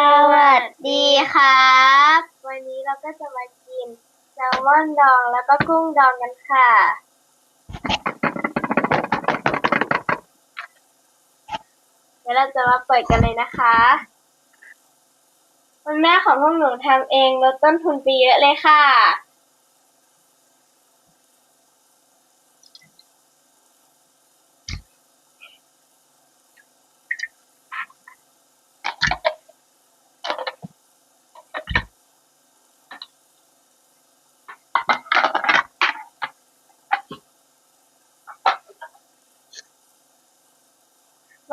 สวัสดีครับ วันนี้เราก็จะมากินแซลมอนดองแล้วก็กุ้งดองกันค่ะ เดี๋ยวเราจะมาเปิดกันเลยนะคะคุณแม่ของพวกหนูทำเองลดต้นทุนไปเยอะเลยค่ะ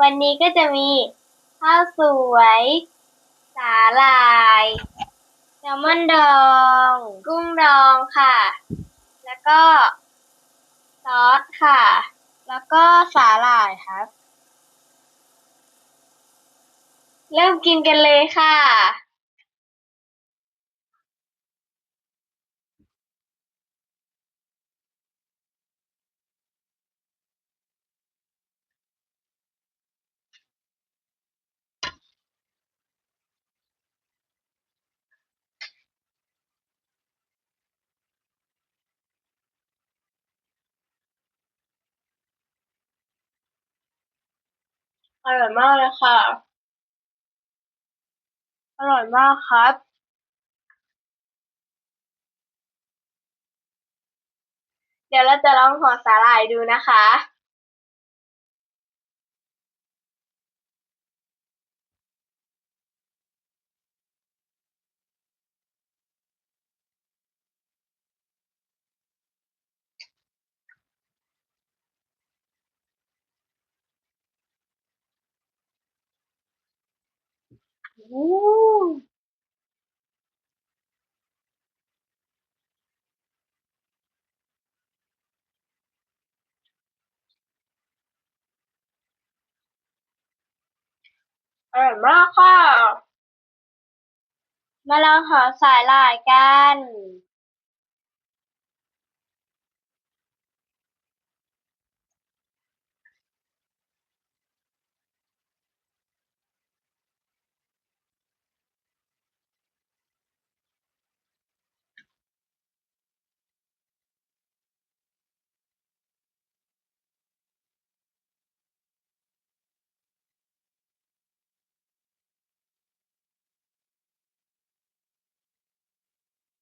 วันนี้ก็จะมีข้าวสวย สาหร่ายแซลมอนดอง กุ้งดองค่ะ แล้วก็ซอสค่ะ แล้วก็สาหร่ายครับ เริ่มกินกันเลยค่ะ อร่อยมากเลยค่ะ อร่อยมากครับ เดี๋ยวเราจะลองห่อสาหร่ายดูนะคะ อู้อร่อยมากค่ะ มาลองห่อสาหร่ายกัน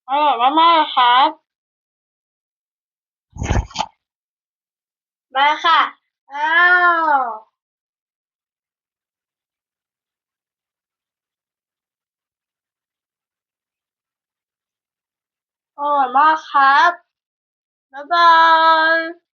อร่อยมากๆครับ มาค่ะ อ้าว อร่อยมากครับ บ๊ายบาย